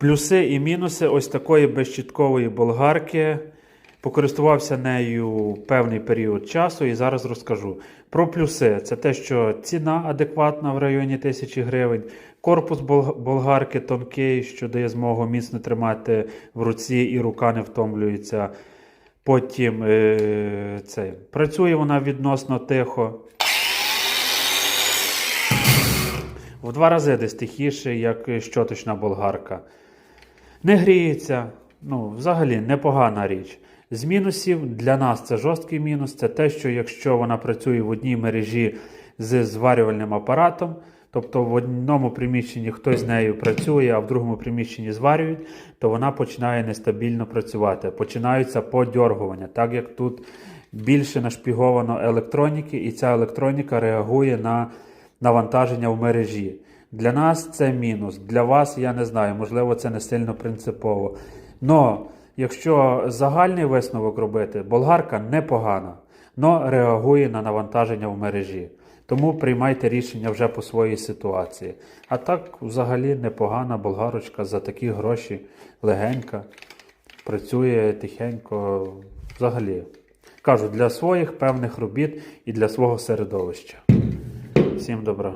Плюси і мінуси ось такої безщіткової болгарки. Покористувався нею певний період часу і зараз розкажу. Про плюси це те, що ціна адекватна в районі 1000 гривень, корпус болгарки тонкий, що дає змогу міцно тримати в руці і рука не втомлюється. Потім е, це, працює вона відносно тихо. В два рази десь тихіше, як щоточна болгарка. Не гріється, ну, взагалі непогана річ. З мінусів для нас це жорсткий мінус. Це те, що якщо вона працює в одній мережі з зварювальним апаратом, тобто в одному приміщенні хтось з нею працює, а в другому приміщенні зварюють, то вона починає нестабільно працювати. Починаються подьоргування, так як тут більше нашпіговано електроніки, і ця електроніка реагує на навантаження в мережі. Для нас це мінус. Для вас я не знаю, можливо, це не сильно принципово. Но якщо загальний висновок робити, болгарка непогана, но реагує на навантаження в мережі. Тому приймайте рішення вже по своїй ситуації. А так, взагалі, непогана болгарочка за такі гроші, легенька, працює тихенько. Взагалі, кажу, для своїх певних робіт і для свого середовища. Всім добра.